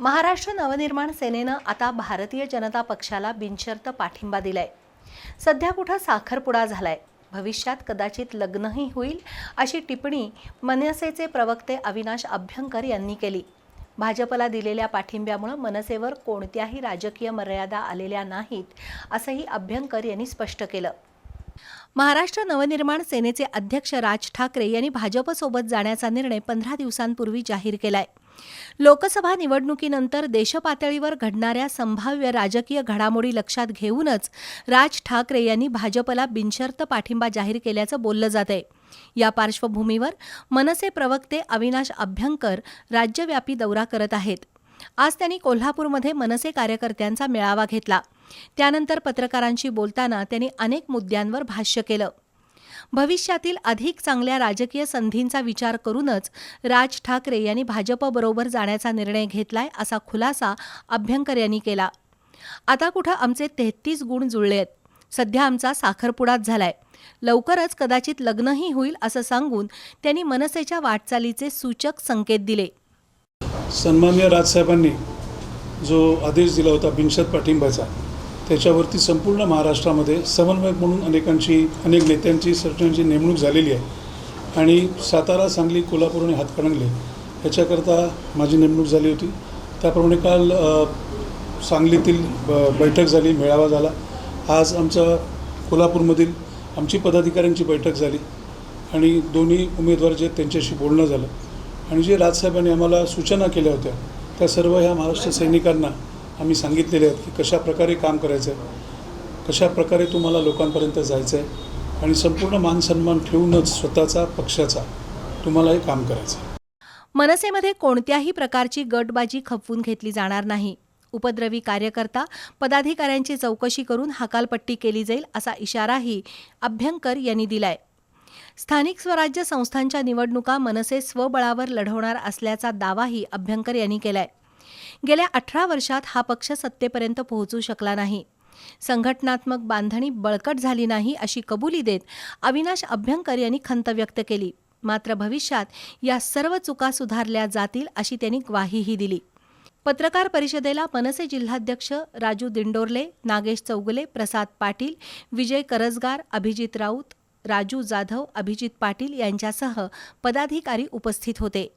महाराष्ट्र नवनिर्माण सेनेनं आता भारतीय जनता पक्षाला बिनशर्त पाठिंबा दिलाय. सध्या कुठं साखरपुडा झालाय? भविष्यात कदाचित लग्नही होईल अशी टिप्पणी मनसेचे प्रवक्ते अविनाश अभ्यंकर यांनी केली. भाजपला दिलेल्या पाठिंब्यामुळे मनसेवर कोणत्याही राजकीय मर्यादा आलेल्या नाहीत असंही अभ्यंकर यांनी स्पष्ट केलं. महाराष्ट्र नवनिर्माण सेनेचे अध्यक्ष राज ठाकरे यांनी भाजपसोबत जाण्याचा निर्णय पंधरा दिवसांपूर्वी जाहीर केलाय. लोकसभा निवडणुकीनंतर देशपातळीवर घडणाऱ्या संभाव्य राजकीय घडामोडी लक्षात घेऊनच राज ठाकरे यांनी भाजपला बिनशर्त पाठिंबा जाहीर केल्याचं बोललं जात आहे या पार्श्वभूमीवर मनसे प्रवक्ते अविनाश अभ्यंकर राज्यव्यापी दौरा करत आहेत. आज त्यांनी कोल्हापूरमध्ये मनसे कार्यकर्त्यांचा मेळावा घेतला. त्यानंतर पत्रकारांशी बोलताना त्यांनी अनेक मुद्द्यांवर भाष्य केलं. भविष्यातील अधिक चांगल्या राजकीय संधींचा विचार करूनच राज ठाकरे यांनी भाजपबरोबर जाण्याचा निर्णय घेतलाय असा खुलासा अभ्यंकर यांनी केला. आता कुठं आमचे तेहतीस गुण जुळले आहेत? सध्या आमचा साखरपुडाच झालाय. लवकरच कदाचित लग्नही होईल असं सांगून त्यांनी मनसेच्या वाटचालीचे सूचक संकेत दिले. सन्मान्य राजसाहेबांनी जो आदेश दिला होता बिनशत पाठिंबाचा त्याच्यावरती संपूर्ण महाराष्ट्रामध्ये समन्वयक म्हणून अनेकांची अनेक नेत्यांची सरकारची नेमणूक झालेली आहे. आणि सातारा सांगली कोल्हापूर आणि हातकणंगले ह्याच्याकरता माझी नेमणूक झाली होती. त्याप्रमाणे काल सांगलीतील ब बैठक झाली मेळावा झाला. आज आमचा कोल्हापूरमधील आमची पदाधिकाऱ्यांची बैठक झाली आणि दोन्ही उमेदवार जे आहेत त्यांच्याशी बोलणं झालं. आणि जे राजसाहेबांनी आम्हाला सूचना केल्या होत्या त्या सर्व ह्या महाराष्ट्र सैनिकांना आम्ही सांगितलेले आहेत की कशा प्रकारे काम करायचं आहे कशा प्रकारे तुम्हाला लोकांपर्यंत जायचं आहे आणि संपूर्ण मानसन्मान ठेवूनच स्वतःचा पक्षाचा तुम्हाला हे काम करायचं आहे मनसेमध्ये कोणत्याही प्रकारची गटबाजी खपवून घेतली जाणार नाही. उपद्रवी कार्यकर्ता पदाधिकाऱ्यांची चौकशी करून हकालपट्टी केली जाईल असा इशाराही अभ्यंकर यांनी दिलाय. स्थानिक स्वराज्य संस्थांच्या निवडणुका मनसे स्वबळावर लढवणार असल्याचा दावाही अभ्यंकर यांनी केलाय. गेल्या अठरा वर्षात हा पक्ष सत्तेपर्यंत पोहोचू शकला नाही. संघटनात्मक बांधणी बळकट झाली नाही अशी कबुली देत अविनाश अभ्यंकर यांनी खंत व्यक्त केली. मात्र भविष्यात या सर्व चुका सुधारल्या जातील अशी त्यांनी ग्वाहीही दिली. पत्रकार परिषदेला मनसे जिल्हाध्यक्ष राजू दिंडोरले नागेश चौगुले प्रसाद पाटील विजय करजगार अभिजित राऊत राजू जाधव अभिजित पाटील यांच्यासह पदाधिकारी उपस्थित होते.